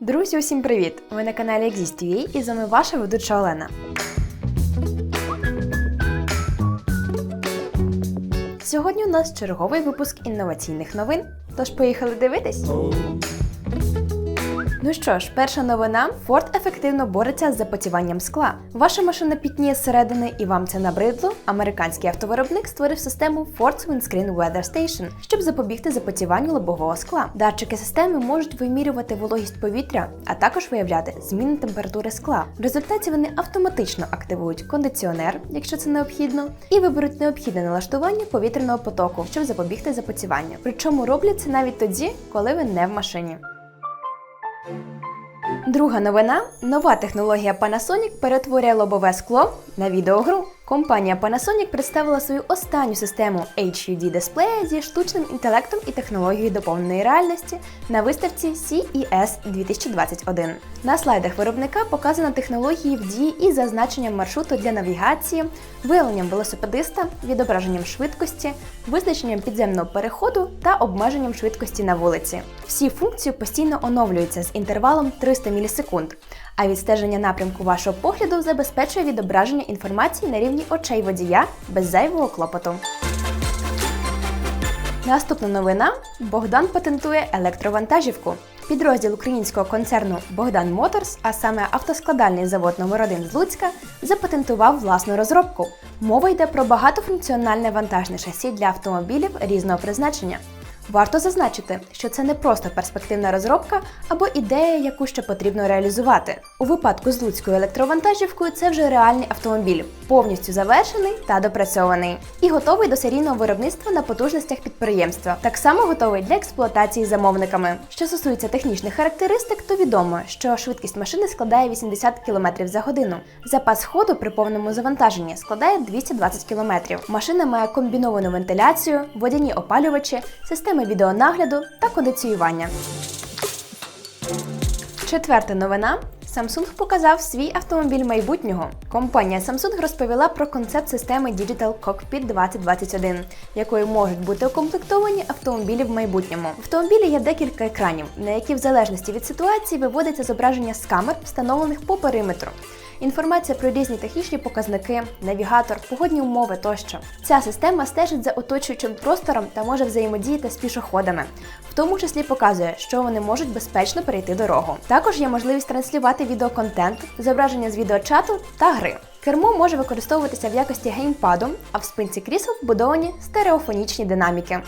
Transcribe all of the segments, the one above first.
Друзі, усім привіт! Ви на каналі Exist.ua і з вами ваша ведуча Олена. Сьогодні у нас черговий випуск інноваційних новин. Тож поїхали дивитись. Ну що ж, перша новина: Ford ефективно бореться з запотіванням скла. Ваша машина пітніє зсередини і вам це набридло. Американський автовиробник створив систему Ford Windscreen Weather Station, щоб запобігти запотіванню лобового скла. Датчики системи можуть вимірювати вологість повітря, а також виявляти зміни температури скла. В результаті вони автоматично активують кондиціонер, якщо це необхідно, і виберуть необхідне налаштування повітряного потоку, щоб запобігти запотіванню. Причому роблять це навіть тоді, коли ви не в машині. Música Друга новина: нова технологія Panasonic перетворює лобове скло на відеогру. Компанія Panasonic представила свою останню систему HUD дисплея зі штучним інтелектом і технологією доповненої реальності на виставці CES 2021. На слайдах виробника показано технології в дії із зазначенням маршруту для навігації, виявленням велосипедиста, відображенням швидкості, визначенням підземного переходу та обмеженням швидкості на вулиці. Всі функції постійно оновлюються з інтервалом 300 мілісекунд, а відстеження напрямку вашого погляду забезпечує відображення інформації на рівні очей водія без зайвого клопоту. Наступна новина: Богдан патентує електровантажівку. Підрозділ українського концерну Богдан Моторс, а саме автоскладальний завод номер 1 з Луцька, запатентував власну розробку. Мова йде про багатофункціональне вантажне шасі для автомобілів різного призначення. Варто зазначити, що це не просто перспективна розробка або ідея, яку ще потрібно реалізувати. У випадку з луцькою електровантажівкою це вже реальний автомобіль, повністю завершений та допрацьований, і готовий до серійного виробництва на потужностях підприємства. Так само готовий для експлуатації замовниками. Що стосується технічних характеристик, то відомо, що швидкість машини складає 80 км за годину. Запас ходу при повному завантаженні складає 220 км. Машина має комбіновану вентиляцію, водяні опалювачі, системи відеонагляду та кондиціювання. Четверта новина. Samsung показав свій автомобіль майбутнього. Компанія Samsung розповіла про концепт системи Digital Cockpit 2021, якою можуть бути укомплектовані автомобілі в майбутньому. В автомобілі є декілька екранів, на які в залежності від ситуації виводиться зображення з камер, встановлених по периметру. Інформація про різні технічні показники, навігатор, погодні умови тощо. Ця система стежить за оточуючим простором та може взаємодіяти з пішоходами, в тому числі показує, що вони можуть безпечно перейти дорогу. Також є можливість транслювати відеоконтент, зображення з відеочату та гри. Кермо може використовуватися в якості геймпаду, а в спинці крісел вбудовані стереофонічні динаміки.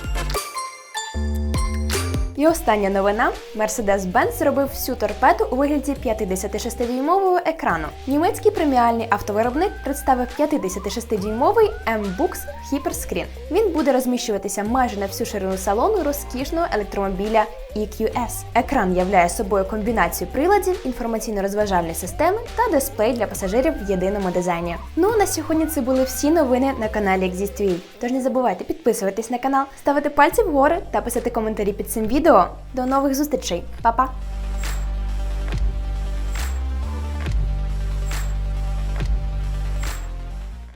І остання новина: Mercedes-Benz зробив всю торпеду у вигляді 56-дюймового екрану. Німецький преміальний автовиробник представив 56-дюймовий M-Boox Hyperscreen. Він буде розміщуватися майже на всю ширину салону розкішного електромобіля EQS. Екран являє собою комбінацію приладів, інформаційно-розважальної системи та дисплей для пасажирів в єдиному дизайні. Ну на сьогодні це були всі новини на каналі Exist.ua. Тож не забувайте підписуватись на канал, ставити пальці вгори та писати коментарі під цим відео. До нових зустрічей, Па-па!